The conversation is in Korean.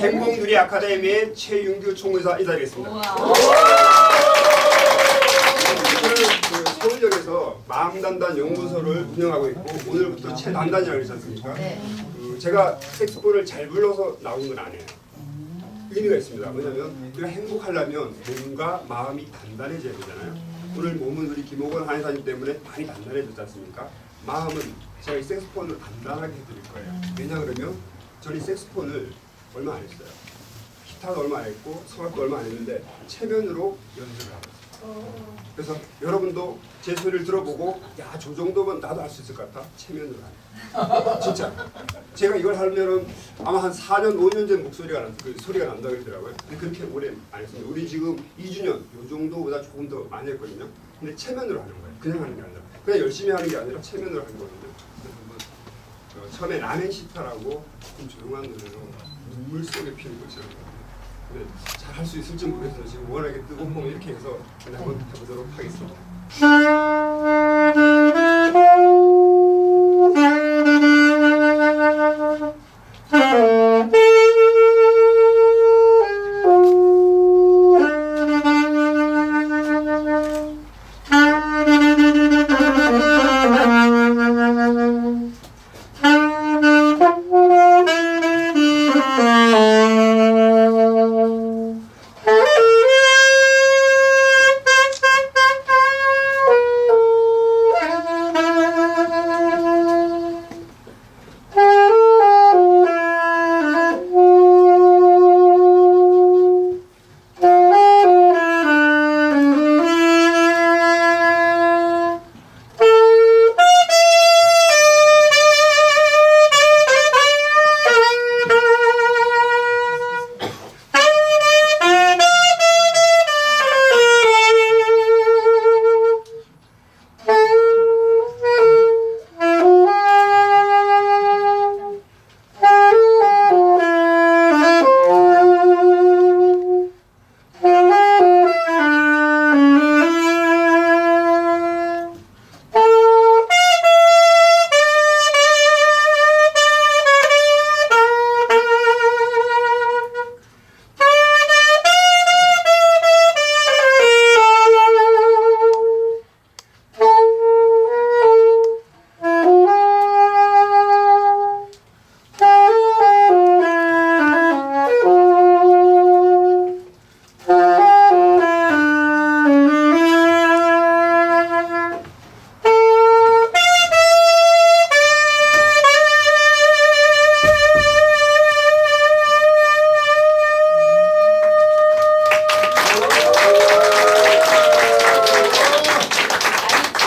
행복누리 아카데미의 최윤규 총무사 인사드리겠습니다. 저는 그 서울역에서 마음단단 연구소를 운영하고 있고 오늘부터 최단단이라고 그러지 않습니까? 그 제가 색소폰을 잘 불러서 나온 건 아니에요. 의미가 있습니다. 왜냐하면 우리가 행복하려면 몸과 마음이 단단해져야 되잖아요. 오늘 몸은 우리 김호건 한의사님 때문에 많이 단단해졌지 않습니까? 마음은 제가 이 색소폰을 단단하게 해드릴 거예요. 왜냐 그러면 저는 이 색소폰을 얼마 안 했어요. 기타도 얼마 안 했고 성악도 얼마 안 했는데 체면으로 연습을 하고 있어요. 그래서 여러분도 제 소리를 들어보고 야 저 정도면 나도 할 수 있을 것 같다 체면으로 하네 진짜. 제가 이걸 하면은 아마 한 4년 5년 전 목소리가 난, 그 소리가 난다고 그러더라고요. 근데 그렇게 오래 안 했습니다. 우리 지금 2주년 요 정도보다 조금 더 많이 했거든요. 근데 체면으로 하는 거예요. 그냥 하는 게 아니라. 그냥 열심히 하는 게 아니라 체면으로 하는 거거든요 어, 처음에 라멘 시타라고 좀 조용한 노래로 눈물 속에 피는 것처럼 근데 잘 할 수 있을지 모르겠어요. 지금 워낙에 뜨거운 몸 이렇게 해서 한번 해보도록 하겠습니다.